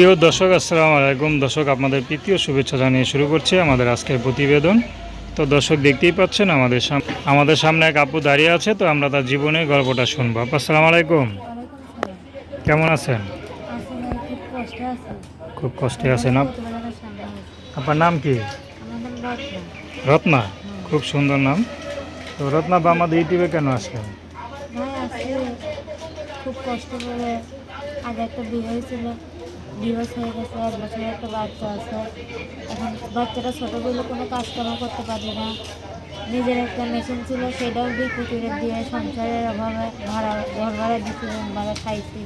প্রিয় দর্শক, আসসালামু আলাইকুম। দর্শক, আপনাদের তৃতীয় শুভেচ্ছা জানিয়ে শুরু করছি আমাদের আজকের প্রতিবেদন। তো দর্শক, দেখতেই পাচ্ছেন আমাদের আমাদের সামনে এক আপু দাঁড়িয়ে আছে, তো আমরা তার জীবনের গল্পটা শুনব। আপু, আসসালামু আলাইকুম। কেমন আছেন? খুব কষ্টে আছেন। আপনার নাম কি? রত্না। খুব সুন্দর নাম। তো রত্না বা আমাদের ইউটিউবে কেন আসলেন? খুব কষ্ট করে আগে একটা বিয়ে হয়েছিল। ডিভোর্স হয়ে গেছে এক বছরের একটা বাচ্চা আছে। এখন বাচ্চাটা ছোটো বলে কোনো কাজকর্ম করতে পারি না। নিজের একটা মেশিন ছিল সেটাও বিক্রি করে দিয়ে সংসারের অভাবে ভাড়া ঘর ভাড়া দিচ্ছি রুম ভাড়া খাইছি।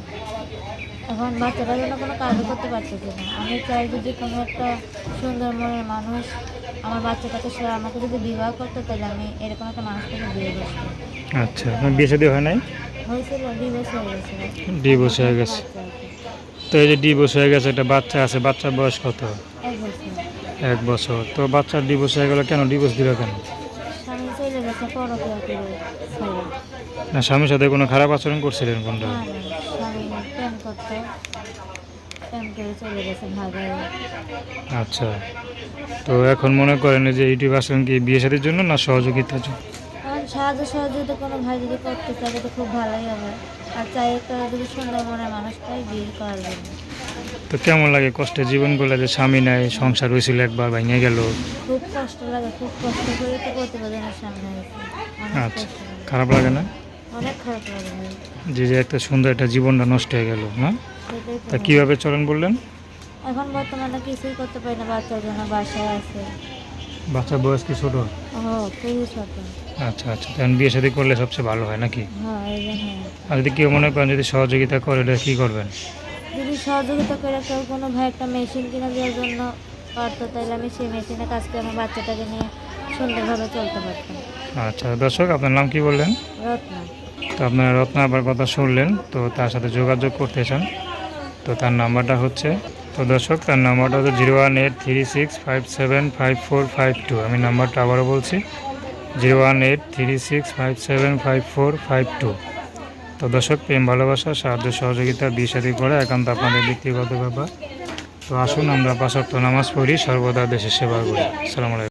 এখন বাচ্চাটার জন্য কোনো কাজও করতে পারতেছি না। আমি চাই যদি কোনো একটা সুন্দর মনের মানুষ আমার বাচ্চাটাকে সে আমাকে যদি বিবাহ করতে তাহলে আমি এরকম একটা মানুষকে বিয়ে বসবো আচ্ছা বিয়ে শাদী হয় নাই? হয়েছিল ডিভোর্স হয়ে গেছে। ডিভোর্স হয়ে গেছে। তো এই যে ডিভোর্স হয়ে গেছে একটা বাচ্চা আছে বাচ্চার বয়স কত? এক বছর। তো বাচ্চার ডিভোর্স হয়ে গেল কেন ডিভোর্স দিল কেন? না স্বামীর সাথে কোনো খারাপ আচরণ করছিলেন কোনটা? আচ্ছা। তো এখন মনে করেন যে ইউটিউব আসলেন কি বিয়ে শাদীর জন্য না সহযোগিতার জন্য? সাহায্য সহযোগিতা কোনো ভাই যদি করতে চায় তো খুব ভালোই হবে। আর চাই একটা যদি সুন্দর মনের মানুষ পাই বিয়ে করার জন্য। তো কেমন লাগে কষ্টে জীবনগুলো যে স্বামী নাই সংসার হয়েছিল একবার ভেঙে গেল? খুব কষ্ট লাগে খুব কষ্ট করে তো প্রতিবেদনের সামনে আছি অনেক আচ্ছা খারাপ লাগে না? অনেক খারাপ লাগে যে যে একটা সুন্দর একটা জীবনটা নষ্ট হয়ে গেল না? তা কীভাবে চলেন বললেন? এখন বর্তমানে কিছুই করতে পারি না বাচ্চার জন্য বাসায় আছে। বাচ্চার বয়স কি ছোটো? ছোট। আচ্ছা আচ্ছা। তখন বিয়ে শাদী করলে সবচেয়ে ভালো হয় নাকি? হ্যাঁ আর যদি কেউ মনে করেন যদি সহযোগিতা করে কী করবেন? যদি সহযোগিতা করে কেউ কোনো ভাই একটা মেশিন কিনে দেওয়ার জন্য পারতো তাহলে আমি সেই মেশিনে কাজ করে আমার বাচ্চাটাকে নিয়ে সুন্দরভাবে চলতে পারতাম। আচ্ছা দর্শক আপনার নাম কি বললেন? রত্না। তো আপনারা রত্না আবার কথা শুনলেন তো তার সাথে যোগাযোগ করতে চান তো তার নাম্বারটা হচ্ছে তো দর্শক, তার নাম্বারটা হচ্ছে zero one eight three six five seven five four five two. আমি নাম্বারটা আবারও বলছি, zero one eight three six five seven five four five two. তো দর্শক, প্রেম, ভালোবাসা, সাহায্য, সহযোগিতা সাথে করা একান্ত আপনাদের ব্যক্তিগত ব্যাপার। তো আসুন আমরা পাশক্ত নামাজ পড়ি, সর্বদা দেশের সেবা করি। আসসালামু আলাইকুম।